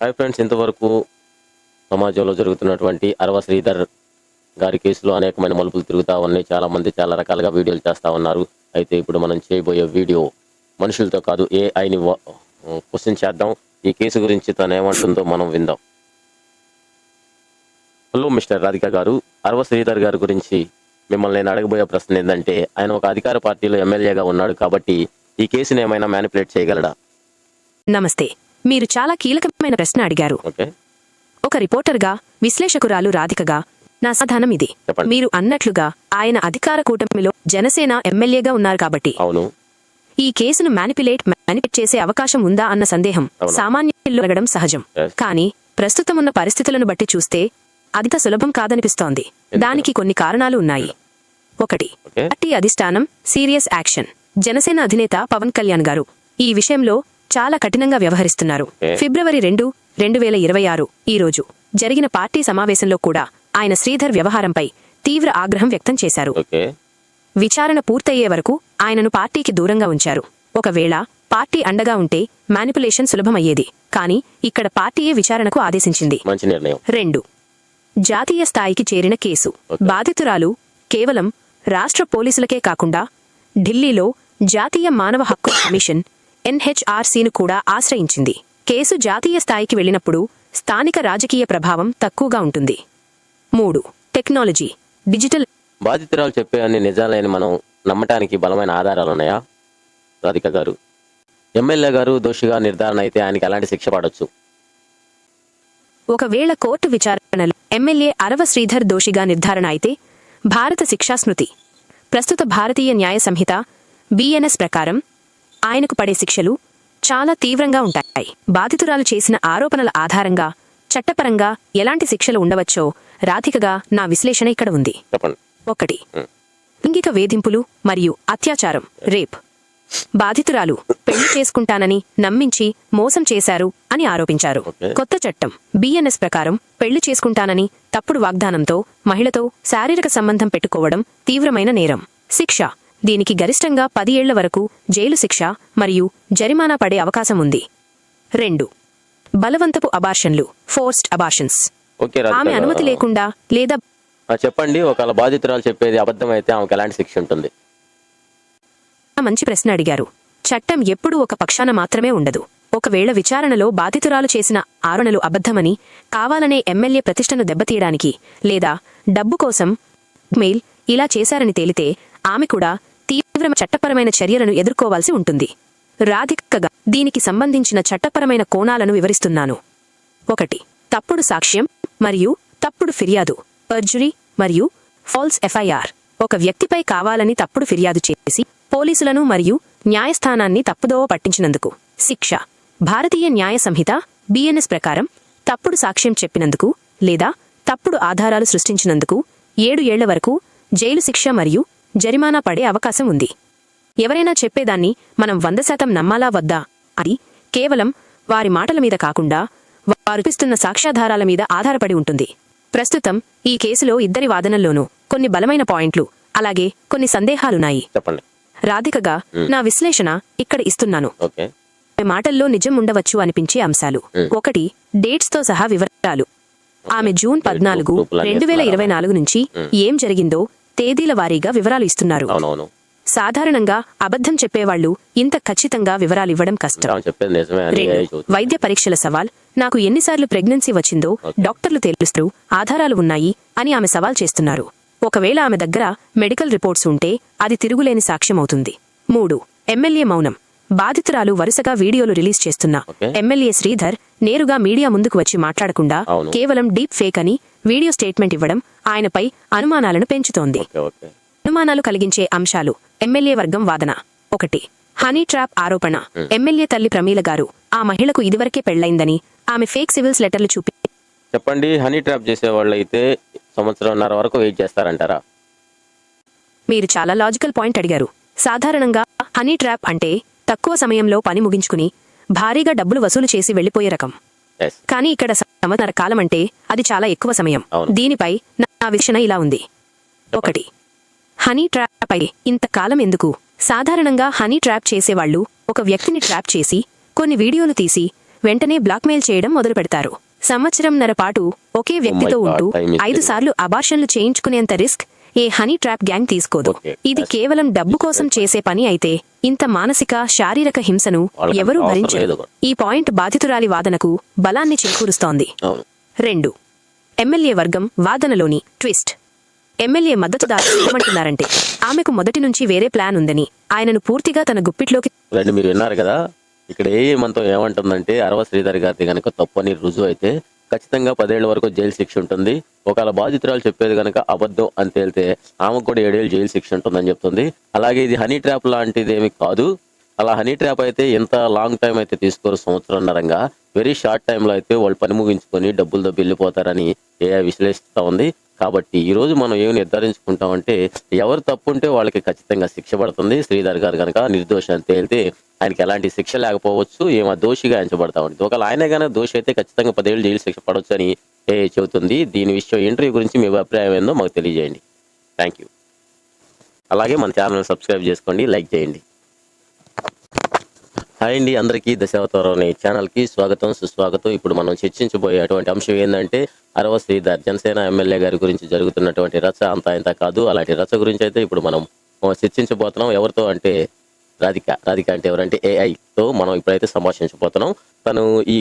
Hi friends ఇంతవరకు సమాజంలో జరుగుతున్నటువంటి అరవ శ్రీధర్ గారి కేసులో అనేకమైన మలుపులు తిరుగుతా ఉన్నాయి. చాలా మంది చాలా రకాలుగా వీడియోలు చేస్తా ఉన్నారు. అయితే ఇప్పుడు మనం చేయబోయే వీడియో మనుషులతో కాదు ఏఐని క్వశ్చన్ చేద్దాం. ఈ కేసు గురించి తను ఏమంటుందో మనం విందాం. హలో మిస్టర్ రాధిక గారు అరవ శ్రీధర్ గారి గురించి మిమ్మల్ని నేను అడగబోయే ప్రశ్న ఏంటంటే ఆయన ఒక అధికార పార్టీలో ఎమ్మెల్యేగా ఉన్నాడు కాబట్టి ఈ కేసుని ఏమైనా మ్యానిపులేట్ చేయగలడా? నమస్తే. మీరు చాలా కీలకమైన ప్రశ్న అడిగారు. ఒక రిపోర్టర్గా విశ్లేషకురాలు రాధికగా నా సమాధానం ఇది. మీరు అన్నట్లుగా ఆయన అధికార కూటమిలో జనసేన ఎమ్మెల్యేగా ఉన్నారు కాబట్టి. ఈ కేసును మ్యానిపులేట్ మ్యానిపులేట్ చేసే అవకాశం ఉందా అన్న సందేహం అవును. సామాన్యుల్లో అడగడం సహజం. కానీ ప్రస్తుతం ఉన్న పరిస్థితులను బట్టి చూస్తే అదిత సులభం కాదనిపిస్తోంది. దానికి కొన్ని కారణాలు ఉన్నాయి. ఒకటి పార్టీ అధిష్టానం సీరియస్ యాక్షన్. జనసేన అధినేత పవన్ కళ్యాణ్ గారు. ఈ విషయంలో చాలా కఠినంగా వ్యవహరిస్తున్నారు. ఫిబ్రవరి రెండు రెండు వేల ఇరవై ఆరు ఈ రోజు జరిగిన పార్టీ సమావేశంలో కూడా ఆయన శ్రీధర్ వ్యవహారంపై తీవ్ర ఆగ్రహం వ్యక్తం చేశారు. విచారణ పూర్తయ్యే వరకు ఆయనను పార్టీకి దూరంగా ఉంచారు. ఒకవేళ పార్టీ అండగా ఉంటే మ్యానిపులేషన్ సులభమయ్యేది. కానీ ఇక్కడ పార్టీయే విచారణకు ఆదేశించింది. రెండు జాతీయ స్థాయికి చేరిన కేసు. బాధితురాలు కేవలం రాష్ట్ర పోలీసులకే కాకుండా ఢిల్లీలో జాతీయ మానవ హక్కుల కమిషన్ ఎన్హెచ్ఆర్సీను కూడా ఆశ్రయించింది. కేసు జాతీయ స్థాయికి వెళ్ళినప్పుడు స్థానిక రాజకీయ ప్రభావం తక్కువగా ఉంటుంది. మూడు. టెక్నాలజీ. డిజిటల్ బాధితురాలు చెప్పే అన్ని నిజాలని మనం నమ్మటానికి బలమైన ఆధారాలు ఉన్నాయా? రాధిక గారు. ఎమ్మెల్యే గారు దోషిగా నిర్ధారణ అయితే ఆయనకి ఎలాంటి శిక్ష పడవచ్చు ఒకవేళ కోర్టు విచారణలో ఎమ్మెల్యే అరవ శ్రీధర్ దోషిగా నిర్ధారణ అయితే భారత శిక్షాస్మృతి ప్రస్తుత భారతీయ న్యాయ సంహిత బిఎన్ఎస్ ప్రకారం ఆయనకు పడే శిక్షలు చాలా తీవ్రంగా ఉంటాయి. బాధితురాలు చేసిన ఆరోపణల ఆధారంగా చట్టపరంగా ఎలాంటి శిక్షలు ఉండవచ్చో రాధికగా నా విశ్లేషణ ఇక్కడ ఉంది. ఒకటి. లైంగిక వేధింపులు మరియు అత్యాచారం. రేప్. బాధితురాలు పెళ్ళి చేసుకుంటానని నమ్మించి మోసం చేశారు అని ఆరోపించారు. కొత్త చట్టం. బిఎన్ఎస్ ప్రకారం పెళ్ళి చేసుకుంటానని తప్పుడు వాగ్దానంతో మహిళతో శారీరక సంబంధం పెట్టుకోవడం తీవ్రమైన నేరం. శిక్ష. దీనికి గరిష్టంగా పది ఏళ్ళ వరకు జైలు శిక్ష మరియు జరిమానా పడే అవకాశం ఉంది. రెండు. బలవంతపు అబార్షన్లు ఫోర్స్డ్ అబార్షన్స్. ఆమె. అనుమతి లేకుండా లేదా చెప్పండి ఒకవేళ బాధితురాలు చెప్పేది అబద్ధం అయితే ఆమెకు ఎలాంటి శిక్ష ఉంటుంది? మంచి ప్రశ్న అడిగారు. చట్టం ఎప్పుడూ ఒక పక్షాన మాత్రమే ఉండదు. ఒకవేళ విచారణలో బాధితురాలు చేసిన ఆరోణలు అబద్ధమని కావాలనే ఎమ్మెల్యే ప్రతిష్టను దెబ్బతీయడానికి లేదా డబ్బు కోసం మెయిల్ ఇలా చేశారని తేలితే ఆమె కూడా తీవ్ర చట్టపరమైన చర్యలను ఎదుర్కోవాల్సి ఉంటుంది. రాధికగా దీనికి సంబంధించిన చట్టపరమైన కోణాలను వివరిస్తున్నాను. ఒకటి తప్పుడు సాక్ష్యం మరియు తప్పుడు ఫిర్యాదు పర్జురీ మరియు ఫాల్స్ ఎఫ్ఐఆర్. ఒక వ్యక్తిపై కావాలని తప్పుడు ఫిర్యాదు చేసి పోలీసులను మరియు న్యాయస్థానాన్ని తప్పుదోవ పట్టించినందుకు. శిక్ష భారతీయ న్యాయ సంహిత బిఎన్ఎస్ ప్రకారం తప్పుడు సాక్ష్యం చెప్పినందుకు లేదా తప్పుడు ఆధారాలు సృష్టించినందుకు ఏడు ఏళ్ళ వరకు జైలు శిక్ష మరియు జరిమానా పడే అవకాశం ఉంది. ఎవరైనా చెప్పేదాన్ని మనం వంద శాతం నమ్మాలా వద్దా? అది కేవలం వారి మాటల మీద కాకుండా వారు చూపిస్తున్న సాక్ష్యాధారాల మీద ఆధారపడి ఉంటుంది. ప్రస్తుతం ఈ కేసులో ఇద్దరి వాదనల్లోనూ కొన్ని బలమైన పాయింట్లు అలాగే కొన్ని సందేహాలున్నాయి. రాధికగా నా విశ్లేషణ ఇక్కడ ఇస్తున్నాను. మాటల్లో నిజం ఉండవచ్చు అనిపించే అంశాలు. ఒకటి డేట్స్తో సహా వివరాలు. ఆమె జూన్ పద్నాలుగు రెండు వేల ఇరవై నాలుగు నుంచి ఏం జరిగిందో తేదీల వారీగా వివరాలు ఇస్తున్నారు. అవునవును. సాధారణంగా అబద్ధం చెప్పేవాళ్ళు ఇంత ఖచ్చితంగా కష్టం. రెండు AI చెబుతుంది. వైద్య పరీక్షల సవాల్ నాకు ఎన్నిసార్లు ప్రెగ్నెన్సీ వచ్చిందో డాక్టర్లు తెలుస్తూ ఆధారాలు ఉన్నాయి అని ఆమె సవాల్ చేస్తున్నారు. ఒకవేళ ఆమె దగ్గర మెడికల్ రిపోర్ట్స్ ఉంటే అది తిరుగులేని సాక్ష్యమవుతుంది. మూడు ఎమ్మెల్యే మౌనం. బాధితురాలు వరుసగా వీడియోలు రిలీజ్ చేస్తున్న. ఎమ్మెల్యే శ్రీధర్ నేరుగా మీడియా ముందుకు వచ్చి మాట్లాడకుండా అవును. కేవలం డీప్ ఫేక్ అని వీడియో స్టేట్మెంట్ ఇవ్వడం ఆయనపై అనుమానాలను పెంచుతోంది. అనుమానాలు కలిగించే అంశాలు ఎమ్మెల్యే వర్గం వాదన. ఒకటి హనీ ట్రాప్ ఆరోపణ. ఎమ్మెల్యే తల్లి ప్రమీల గారు ఆ మహిళకు ఇదివరకే పెళ్ళైందని ఆమె ఫేక్ సివిల్స్ లెటర్లు చూపి చెప్పండి హనీ ట్రాప్ చేసే వాళ్ళు అయితే సంవత్సరంన్నర వరకు వెయిట్ చేస్తారంటారా? మీరు చాలా లాజికల్ పాయింట్ అడిగారు. సాధారణంగా హనీ ట్రాప్ అంటే తక్కువ సమయంలో పని ముగించుకుని భారీగా డబ్బులు వసూలు చేసి వెళ్ళిపోయే రకం. కానీ ఇక్కడ సంవత్సర కాలం అంటే అది చాలా ఎక్కువ సమయం. దీనిపై నా వీక్షణ ఇలా ఉంది. ఒకటి. హనీ ట్రాప్ అయి ఇంతకాలం ఎందుకు? సాధారణంగా హనీ ట్రాప్ చేసేవాళ్ళు ఒక వ్యక్తిని ట్రాప్ చేసి కొన్ని వీడియోలు తీసి వెంటనే బ్లాక్మెయిల్ చేయడం మొదలుపెడతారు సంవత్సరంన్నర పాటు ఒకే వ్యక్తితో God, ఉంటూ ఐదు సార్లు అబార్షన్లు చేయించుకునేంత రిస్క్ ఏ హనీ ట్రాప్ గ్యాంగ్ తీసుకోదు. ఇది కేవలం డబ్బు కోసం చేసే పని అయితే ఇంత మానసిక శారీరక హింసను ఎవరూ అవసరం భరించరు. లేదు. కూడా. ఈ పాయింట్ బాధితురాలి వాదనకు బలాన్ని చేకూరుస్తోంది. రెండు. ఎమ్మెల్యే వర్గం వాదనలోని ట్విస్ట్. ఎమ్మెల్యే మద్దతుదారులు ఏమంటున్నారంటే ఆమెకు మొదటి నుంచి వేరే ప్లాన్ ఉందని ఆయనను పూర్తిగా తన గుప్పిట్లోకి మీరు విన్నారు కదా. ఇక్కడ ఏ మంతం ఏమంటుందంటే అరవ శ్రీధర్ గారిది కనుక తప్పు అని రుజువు అయితే ఖచ్చితంగా పదేళ్ళ వరకు జైలు శిక్ష ఉంటుంది. ఒకవేళ బాధితురాలు చెప్పేది కనుక అబద్ధం అని తేలితే ఆమెకు కూడా ఏడేళ్ళు జైలు శిక్ష ఉంటుందని చెప్తుంది. అలాగే ఇది హనీ ట్రాప్ లాంటిది ఏమి కాదు. అలా హనీ ట్రాప్ అయితే ఎంత లాంగ్ టైం అయితే తీసుకోరు సంవత్సరంన్నరంగా. వెరీ షార్ట్ టైంలో అయితే వాళ్ళు పని ముగించుకొని డబ్బులతో వెళ్ళిపోతారని ఏఐ విశ్లేషిస్తూ ఉంది. కాబట్టి ఈరోజు మనం ఏమి నిర్ధారించుకుంటామంటే ఎవరు తప్పు ఉంటే వాళ్ళకి ఖచ్చితంగా శిక్ష పడుతుంది. శ్రీధర్ గారు కనుక నిర్దోషి అని తేలితే ఆయనకి ఎలాంటి శిక్ష లేకపోవచ్చు ఏమో దోషిగా ఎంచబడతా ఉంటుంది. ఒకవేళ ఆయనే కనుక దోషి అయితే ఖచ్చితంగా పదేళ్ళు జైలు శిక్ష పడవచ్చు అని ఏ చెబుతుంది. దీని విషయం ఇంటర్వ్యూ గురించి మీ అభిప్రాయం ఏందో మాకు తెలియజేయండి. థ్యాంక్ యూ అలాగే మన ఛానల్ సబ్స్క్రైబ్ చేసుకోండి లైక్ చేయండి. హాయ్ అండి అందరికీ దశావతారం అనే ఛానల్కి స్వాగతం సుస్వాగతం. ఇప్పుడు మనం చర్చించబోయేటువంటి అంశం ఏంటంటే అరవ శ్రీధర్ జనసేన ఎమ్మెల్యే గారి గురించి జరుగుతున్నటువంటి రచ అంతా ఇంత కాదు. అలాంటి రచ గురించి అయితే ఇప్పుడు మనం చర్చించబోతున్నాం. ఎవరితో అంటే రాధిక రాధిక అంటే ఎవరంటే ఏఐతో తో మనం ఇప్పుడైతే సంభాషించబోతున్నాం. తను ఈ